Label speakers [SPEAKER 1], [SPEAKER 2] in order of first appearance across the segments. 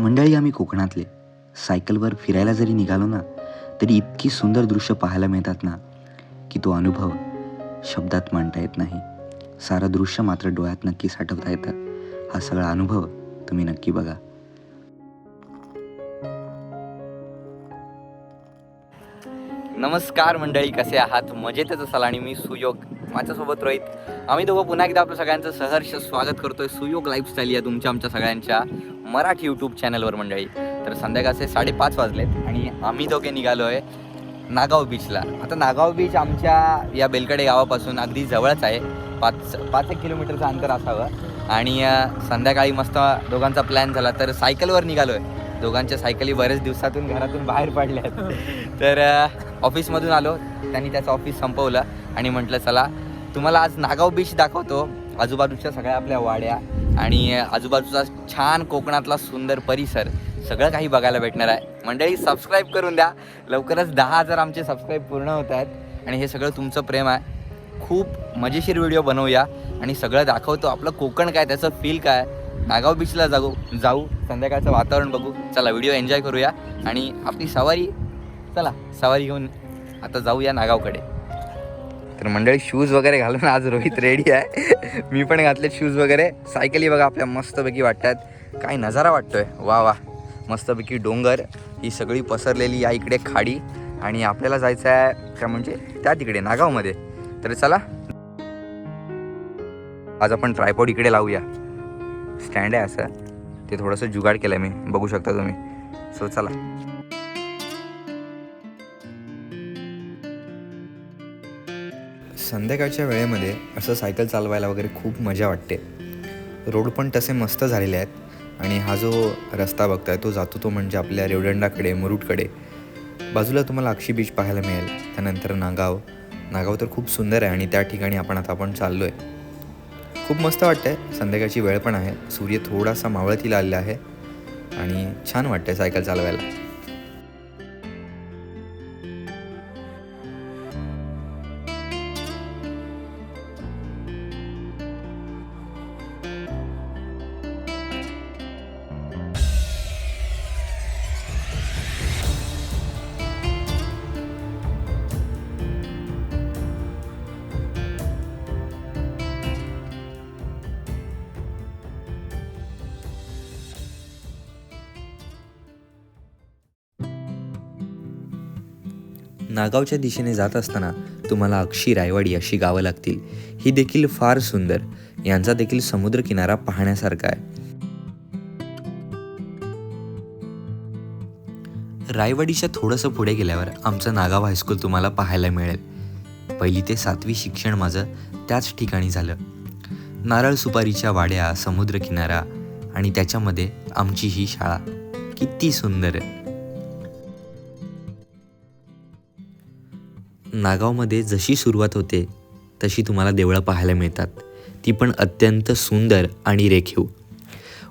[SPEAKER 1] मंडळी आम्ही कोकणातले. सायकलवर फिरायला जरी निघालो ना तरी इतकी सुंदर दृश्य पाहायला मिळतात ना की तो अनुभव शब्दात मांडता येत नाही. सारं दृश्य मात्र डोळ्यात नक्की साठवता येतं. हा सगळा अनुभव तुम्ही नक्की बघा.
[SPEAKER 2] नमस्कार मंडळी कसे आहात? मजेतच असाल आणि मी सुयोग माझ्यासोबत रोहित. आम्ही दोघं पुन्हा एकदा आपलं सगळ्यांचं सहर्ष स्वागत करतोय. सुयोग लाईफस्टाईल या तुमच्या आमच्या सगळ्यांच्या. मराठी यूट्यूब चॅनलवर मंडळी. तर संध्याकाळचे साडेपाच वाजलेत आणि आम्ही दोघे निघालो आहे नागाव बीचला आता नागाव बीच आमच्या या बेलकडे गावापासून अगदी जवळच आहे. पाच पाच एक किलोमीटरचं अंतर असावं. आणि संध्याकाळी मस्त दोघांचा प्लॅन झाला तर सायकलवर निघालो आहे दोघांच्या सायकली बरेच दिवसातून घरातून बाहेर पडल्या आहेत तर ऑफिसमधून आलो. त्यांनी त्याचं ऑफिस संपवलं आणि म्हटलं चला तुम्हाला आज नागाव बीच दाखवतो. आजूबाजूच्या सगळ्या आपल्या वाड्या आणि आजूबाजूचा छान कोकणातला सुंदर परिसर सगळं काही बघायला भेटणार आहे. मंडळी सबस्क्राईब करून द्या. लवकरच दहा हजार आमचे सबस्क्राईब पूर्ण होत आहेत. आणि हे सगळं तुमचं प्रेम आहे. खूप मजेशीर व्हिडिओ बनवूया. आणि सगळं दाखवतो आपलं कोकण काय त्याचं फील काय. नागाव बीचला जाऊ जाऊ. संध्याकाळचं वातावरण बघू. चला व्हिडिओ एन्जॉय करूया. आणि आपली सवारी चला सवारी घेऊन आता जाऊया नागावकडे. तर मंडळी शूज वगैरे घालून आज रोहित रेडी आहे. मी पण घातले शूज वगैरे. सायकली बघा आपल्या मस्तपैकी वाटतात. काय नजारा वाटतोय. वा वा. मस्तपैकी डोंगर ही सगळी पसरलेली या इकडे खाडी आणि आपल्याला जायचं आहे काय म्हणजे त्या तिकडे नागावमध्ये. तर चला. आज आपण ट्रायपॉड इकडे लावूया. स्टँड आहे असं. ते थोडंसं जुगाड केलं आहे मी. बघू शकता तुम्ही. सो चला. संध्याकाळच्या वेळेमध्ये असं सायकल चालवायला वगैरे खूप मजा वाटते. रोड पण तसे मस्त झालेले आहेत आणि हा जो रस्ता बघताय तो जातो तो म्हणजे आपल्या रेवडंडाकडे मुरुडकडे. बाजूला तुम्हाला अक्षी बीच पाहायला मिळेल. त्यानंतर नागाव. नागाव तर खूप सुंदर आहे आणि त्या ठिकाणी आपण आता आपण चाललो आहे खूप मस्त वाटतंय. संध्याकाळची वेळ पण आहे. सूर्य थोडासा मावळतीला आलेला आहे आणि छान वाटतंय सायकल चालवायला. नागावच्या दिशेने जात असताना तुम्हाला अक्षी रायवाडी अशी गावं लागतील. ही देखील फार सुंदर. यांचा देखील समुद्रकिनारा पाहण्यासारखा आहे. रायवाडीच्या थोडंसं पुढे गेल्यावर आमचं नागाव हायस्कूल तुम्हाला पाहायला मिळेल. पहिली ते सातवी शिक्षण माझं त्याच ठिकाणी झालं. नारळ सुपारीच्या वाड्या समुद्रकिनारा आणि त्याच्यामध्ये आमची ही शाळा. किती सुंदर आहे. नागावमध्ये जशी सुरुवात होते तशी तुम्हाला देवळं पाहायला मिळतात. ती पण अत्यंत सुंदर आणि रेखीव.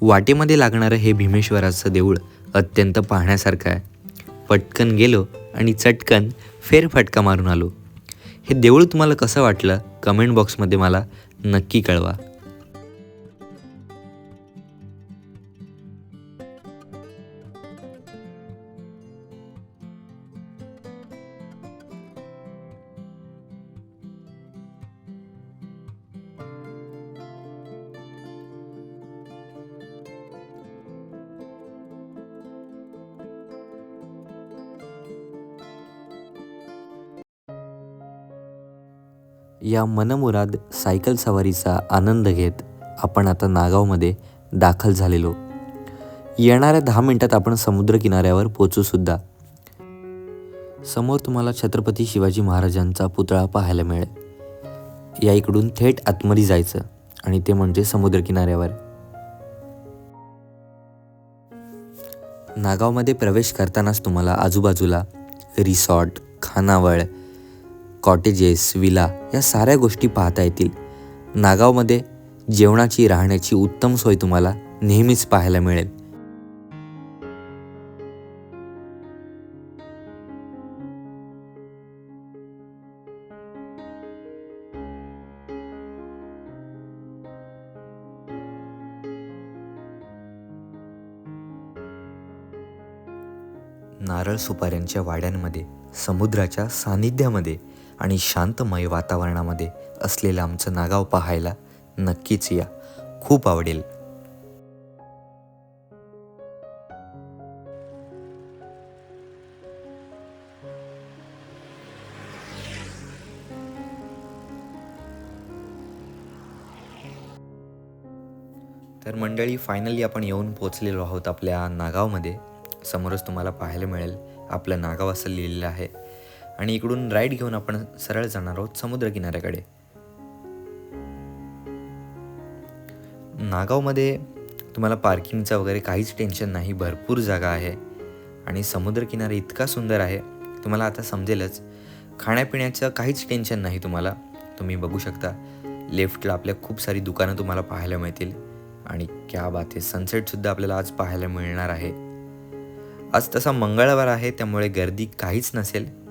[SPEAKER 2] वाटेमध्ये लागणारं हे भीमेश्वराचं देऊळ अत्यंत पाहण्यासारखं आहे. पटकन गेलो आणि चटकन फेरफटका मारून आलो. हे देऊळ तुम्हाला कसं वाटलं? कमेंट बॉक्समध्ये मला नक्की कळवा. या मनमुराद सायकल सवारीचा आनंद घेत आपण आता नागावमध्ये दाखल झालेलो. येणाऱ्या दहा मिनिटात आपण समुद्र किनाऱ्यावर समोर तुम्हाला छत्रपती शिवाजी महाराजांचा पुतळा पाहायला मिळेल. या इकडून थेट आतमध्ये जायचं आणि ते म्हणजे समुद्रकिनाऱ्यावर नागावमध्ये प्रवेश करतानाच तुम्हाला आजूबाजूला रिसॉर्ट खानावळ कॉटेजेस विला या साऱ्या गोष्टी पाहता येतील. नागावमध्ये जेवणाची राहण्याची उत्तम सोय तुम्हाला नेहमीच पाहायला मिळेल.
[SPEAKER 1] नारळ सुपाऱ्यांच्या वाड्यांमध्ये समुद्राच्या सानिध्यामध्ये आणि शांतमय वातावरणामध्ये असलेलं आमचं नागाव पाहायला नक्कीच या. खूप आवडेल. तर मंडळी फायनली आपण येऊन पोचलेलो आहोत आपल्या नागावमध्ये. समोरच तुम्हाला पाहायला मिळेल आपलं नागाव असं लिहिलेलं आहे. आणि इकडून राईड घेऊन आपण सरळ जाणार आहोत समुद्रकिनाऱ्याकडे. नागावमध्ये तुम्हाला पार्किंगचं वगैरे काहीच टेन्शन नाही भरपूर जागा आहे आणि समुद्रकिनारा इतका सुंदर आहे तुम्हाला आता समजेलच. खाण्यापिण्याचं काहीच टेन्शन नाही तुम्हाला तुम्ही बघू शकता. लेफ्टला आपल्या खूप सारी दुकानं तुम्हाला पाहायला मिळतील आणि क्या बात आहे सनसेटसुद्धा आपल्याला आज पाहायला मिळणार आहे. आज तसा मंगळवार आहे त्यामुळे गर्दी काहीच नसेल.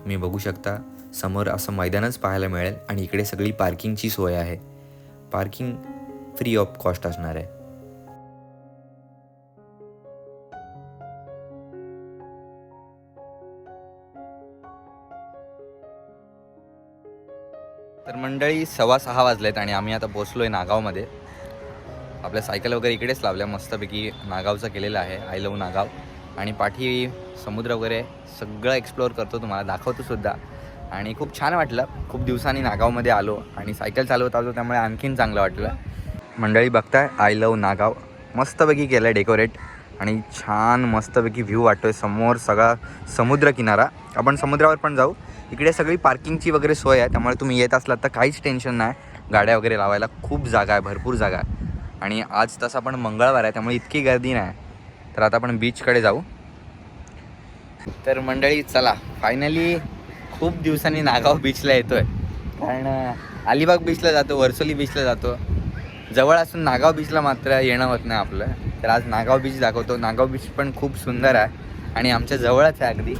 [SPEAKER 1] तुम्ही बघू शकता समोर असं मैदानच पाहायला मिळेल आणि इकडे सगळी पार्किंगची सोय आहे. पार्किंग फ्री ऑफ कॉस्ट असणार आहे.
[SPEAKER 2] तर मंडळी सव्वा सहा वाजलेत आणि आम्ही आता पोचलो आहे नागावमध्ये. आपल्या सायकल वगैरे इकडेच लावल्या मस्तपैकी नागावचं केलेलं आहे आय लव नागाव. आणि पाठी समुद्र वगैरे सगळं एक्सप्लोअर करतो तुम्हाला दाखवतो सुद्धा. आणि खूप छान वाटलं. खूप दिवसांनी नागावमध्ये आलो आणि सायकल चालवत आलो त्यामुळे आणखीन चांगलं वाटलं. मंडळी बघताय आय लव नागाव. मस्तपैकी केलं आहे डेकोरेट आणि छान मस्तपैकी व्ह्यू वाटतोय. समोर सगळा समुद्र किनारा आपण समुद्रावर पण जाऊ. इकडे सगळी पार्किंगची वगैरे सोय आहे. त्यामुळे तुम्ही येत असलात तर काहीच टेन्शन नाही. गाड्या वगैरे लावायला खूप जागा आहे. भरपूर जागा आहे. आणि आज तसा पण मंगळवार आहे. त्यामुळे इतकी गर्दी नाही. तर आता आपण बीचकडे जाऊ. तर मंडळी चला. फायनली खूप दिवसांनी नागाव बीचला येतोय. कारण अलिबाग बीचला जातो वर्सोली बीचला जातो. जवळ असून नागाव बीचला मात्र येणं होत नाही आपलं. तर आज नागाव बीच दाखवतो. नागाव बीच पण खूप सुंदर आहे. आणि आमच्या जवळच आहे अगदी.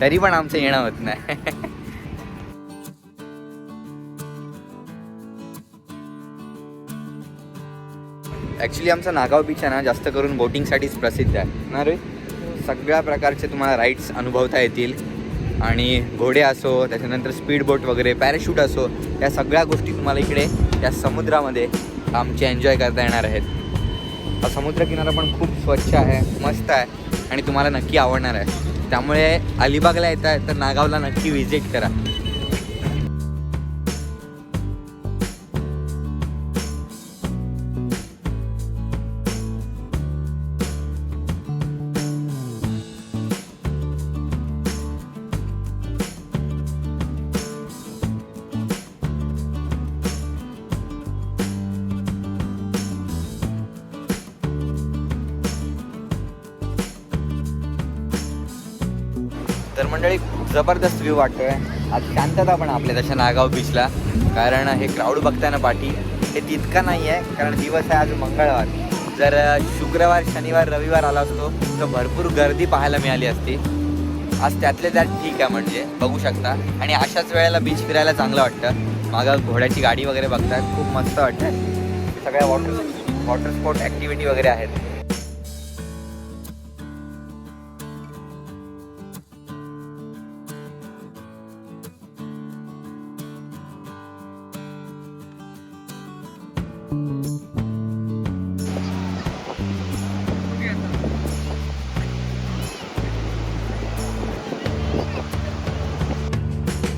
[SPEAKER 2] तरी पण आमचं येणं होत नाही. ॲक्च्युली आमचा नागाव बीच आहे ना जास्त करून बोटिंगसाठीच प्रसिद्ध आहे. ना रे सगळ्या प्रकारचे तुम्हाला राईड्स अनुभवता येतील. आणि घोडे असो त्याच्यानंतर स्पीड बोट वगैरे पॅराशूट असो या सगळ्या गोष्टी तुम्हाला इकडे या समुद्रामध्ये आमचे एन्जॉय करता येणार आहेत. हा समुद्रकिनारा पण खूप स्वच्छ आहे मस्त आहे आणि तुम्हाला नक्की आवडणार आहे. त्यामुळे अलिबागला येत आहे तर नागावला नक्की व्हिजिट करा. मंडळी खूप जबरदस्त व्ह्यू वाटतोय. आज शांतता पण आपल्या तशा नागाव बीचला कारण हे क्राऊड बघताय ना पाठी हे तितकं नाही आहे कारण दिवस आहे आज मंगळवार. जर शुक्रवार शनिवार रविवार आला असतो तर भरपूर गर्दी पाहायला मिळाली असती. आज त्यातले त्यात ठीक आहे म्हणजे बघू शकता. आणि अशाच वेळेला बीच फिरायला चांगलं वाटतं. मागं घोड्याची गाडी वगैरे बघतात खूप मस्त वाटतं सगळ्या वॉटर वॉटर स्पोर्ट ॲक्टिव्हिटी वगैरे आहेत.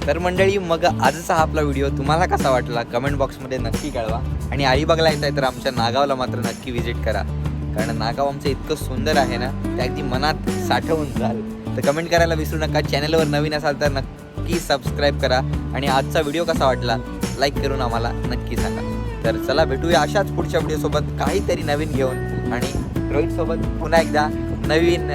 [SPEAKER 2] तर मंडळी मग आजचा हा आपला व्हिडिओ तुम्हाला कसा वाटला? कमेंट बॉक्समध्ये नक्की कळवा. आणि अलिबागला येत आहे तर आमच्या नागावला मात्र नक्की व्हिजिट करा. कारण नागाव आमचं इतकं सुंदर आहे ना ते अगदी मनात साठवून जाल. तर कमेंट करायला विसरू नका. चॅनलवर नवीन असाल तर नक्की सबस्क्राईब करा. आणि आजचा व्हिडिओ कसा वाटला? लाईक करून आम्हाला नक्की सांगा. तर चला भेटूया अशाच पुढच्या व्हिडिओसोबत काहीतरी नवीन घेऊन. आणि रोहितसोबत पुन्हा एकदा नवीन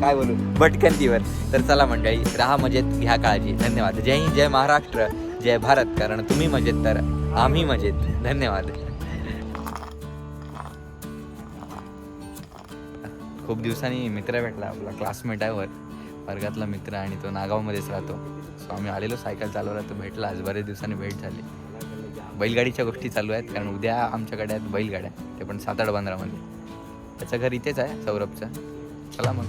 [SPEAKER 2] काय बोलू भटकंतीवर. तर चला मंडळी राहा मजेत घ्या काळजी. धन्यवाद. जय हिंद जय महाराष्ट्र जय भारत. कारण तुम्ही मजेत तर आम्ही मजेत. धन्यवाद. खूप दिवसांनी मित्र भेटला आपला क्लासमेट आहे वर. वर्गातला मित्र आणि तो नागावमध्येच राहतो. सो आम्ही आलेलो सायकल चालवला तो भेटला. आज बरेच दिवसांनी भेट झाली. बैलगाडीच्या गोष्टी चालू आहेत कारण उद्या आमच्याकडे आहेत बैलगाड्या. ते पण सात आठ पंधरामध्ये त्याचं घर इथेच आहे सौरभचं. Salamat.